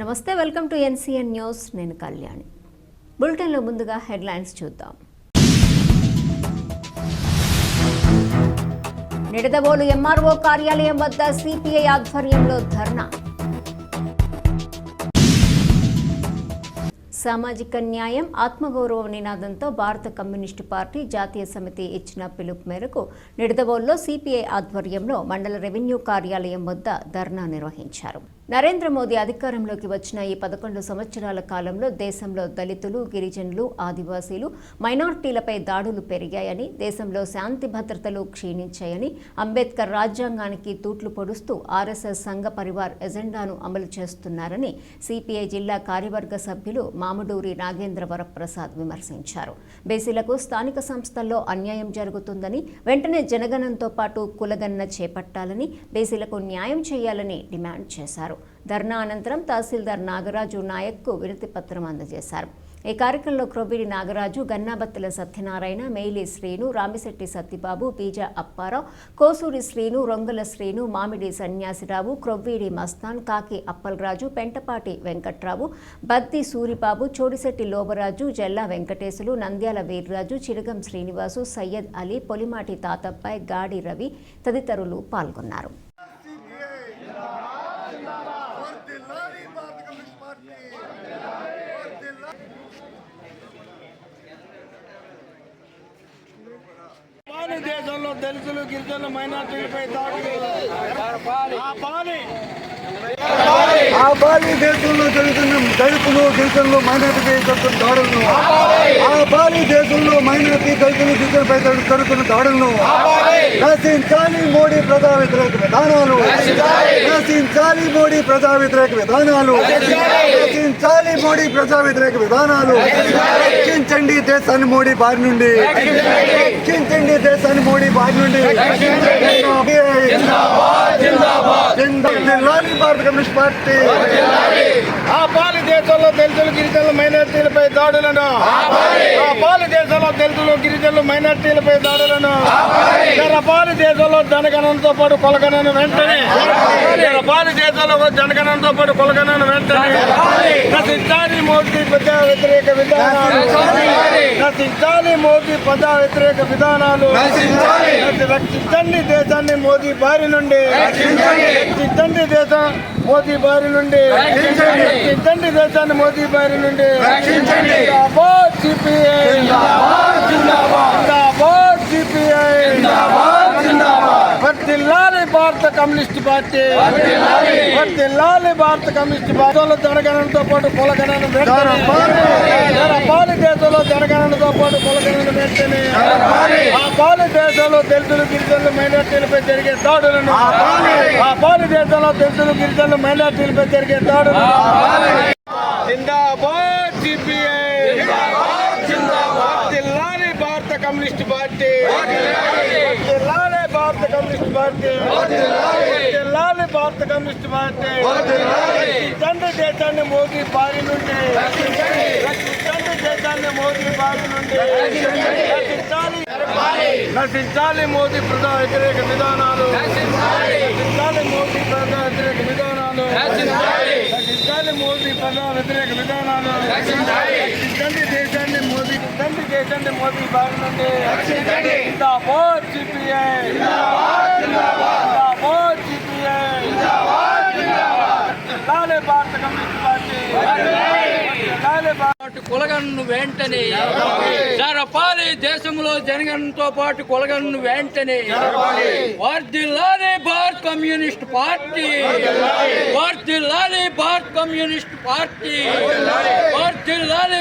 నమస్తే welcome to NCN news. నేను కళ్యాణి. బులెటిన్లో ముందుగా హెడ్లైన్స్ చూద్దాం. నిడదవోలు ఎంఆర్ఓ కార్యాలయం వద్ద సిపిఐ ఆధ్వర్యంలో ధర్నా. సామాజిక న్యాయం ఆత్మగౌరవ నినాదంతో భారత కమ్యూనిస్టు పార్టీ జాతీయ సమితి ఇచ్చిన పిలుపు మేరకు నిడదవోల్లో సిపిఐ ఆధ్వర్యంలో మండల రెవెన్యూ కార్యాలయం వద్ద ధర్నా నిర్వహించారు. నరేంద్ర మోదీ అధికారంలోకి వచ్చిన ఈ పదకొండు సంవత్సరాల కాలంలో దేశంలో దళితులు గిరిజనులు ఆదివాసీలు మైనార్టీలపై దాడులు పెరిగాయని దేశంలో శాంతి భద్రతలు క్షీణించాయని అంబేద్కర్ రాజ్యాంగానికి తూట్లు పొడుస్తూ ఆర్ఎస్ఎస్ సంఘ పరివార్ ఎజెండాను అమలు చేస్తున్నారని సిపిఐ జిల్లా కార్యవర్గ సభ్యులు మామడూరి నాగేంద్ర వరప్రసాద్ విమర్శించారు. బీసీలకు స్థానిక సంస్థల్లో అన్యాయం జరుగుతుందని వెంటనే జనగణంతో పాటు కులగణన చేపట్టాలని బీసీలకు న్యాయం చేయాలని డిమాండ్ చేశారు. ధర్నా అనంతరం తహసీల్దార్ నాగరాజు నాయక్కు వినతి పత్రం అందజేశారు. ఈ కార్యక్రమంలో క్రొవ్విడి నాగరాజు గన్నాబత్తుల సత్యనారాయణ మేలి శ్రీను రామిశెట్టి సత్యబాబు బీజ అప్పారావు కోసూరి శ్రీను రొంగల శ్రీను మామిడి సన్యాసిరావు క్రొవ్వీడి మస్తాన్ కాకి అప్పలరాజు పెంటపాటి వెంకట్రావు బద్ది సూరిబాబు చోడిశెట్టి లోబరాజు జల్లా వెంకటేశులు నంద్యాల వీర్రాజు చిరగం శ్రీనివాసు సయ్యద్ అలీ పొలిమాటి తాతప్పాయ్ గాడి రవి తదితరులు పాల్గొన్నారు వర్ధిల్లాలి భారత కమ్యూనిస్ట్ పార్టీ వర్ధిల్లాలి. పాలి దేశంలో దళితులు గిరిజనులు మైనార్టీలపై దాడులు. ఆ పాలి ఆ బాలి దేశంలో జరుగుతున్న దళితులు గిరిజనులు మైనార్టీ జరుగుతున్న దాడులను. ఆపాలి దేశంలో మైనార్టీ దళితులు గిరిజనులపై జరుగుతున్న దాడులను. నశించాలి మోడీ ప్రజా వ్యతిరేక విధానాలు. నశించాలి మోడీ ప్రజా వ్యతిరేక విధానాలు. నశించాలి మోడీ ప్రజా వ్యతిరేక విధానాలు. రక్షించండి దేశాన్ని మోడీ బారి నుండి. రక్షించండి దేశాన్ని మోడీ బారి నుండి. జిందాబాద్. భారత కమ్యూనిస్ట్ పార్టీ. ఆ పాలి దేశంలో దళితులు గిరిజనులు మైనార్టీలపై దాడులను. ఆ పాలి దేశంలో దళితులు గిరిజనులు మైనార్టీలపై దాడులను. పాలి దేశంలో జనగణనతో పాటు కొలగణను వెంటనే. పాలి దేశంలో జనగణనతో పాటు కొలగణను వెంటనే. మోదీ ప్రజా వ్యతిరేక విధానాలు. నశించాలి మోదీ ప్రజా వ్యతిరేక విధానాలు. రక్షించండి. దేశాన్ని మోదీ బారి నుండి. రక్షించండి. దేశం మోదీ బారి నుండి. రక్షించండి. దేశాన్ని మోదీ బారి నుండి. జిందాబాద్ సిపిఐ. జిందాబాద్ సిపిఐ. వర్ధిల్లాలి భారత కమ్యూనిస్ట్ పార్టీ. వర్ధిల్లాలి భారత కమ్యూనిస్ట్ పార్టీలో జనగణనతో పాటు కులగణన పాలి దేశంలో జనగణనతో పాటు కులగణన వెంటనే. ఆ పాలి దేశంలో దళితులు గిరిజనులు మైనార్టీలపై జరిగే దాడులను. ఆ పాలి దేశంలో దళితులు గిరిజనులు మైనార్టీలపై జరిగే దాడులను. జిందాబాద్ సిపిఐ జిల్లాని భారత కమ్యూనిస్ట్ పార్టీ. జిల్లాని భారత కమ్యూనిస్ట్ పార్టీ. జిల్లాని భారత కమ్యూనిస్ట్ పార్టీ. రక్షించండి దేశాన్ని మోదీ బారి నుండి. రక్షించండి. దేశాన్ని మోదీ బారి నుండి. రక్షించాలి. మోదీ ప్రజా వ్యతిరేక విధానాలు. నశించాలి మోదీ ప్రజా వ్యతిరేక విధానాలు. రక్షించాలి. మోదీ ప్రజా వ్యతిరేక విధానాలు. రక్షించండి దేశాన్ని మోదీ మోదీ బారి నుండి. జిందాబాద్ సిపిఐ. జిందాబాద్ సిపిఐ. లాలే భారత కమ్యూనిస్ట్ పార్టీ. లాలే భారత కులగన్ను వెంటనే. జరపాలి దేశంలో జనగణనతో పాటు కులగన్ను వెంటనే. వర్ధిల్లాలి భారత్ కమ్యూనిస్ట్ పార్టీ. వర్ధిల్లాలి. Bharat communist party. వర్ధిల్లాలి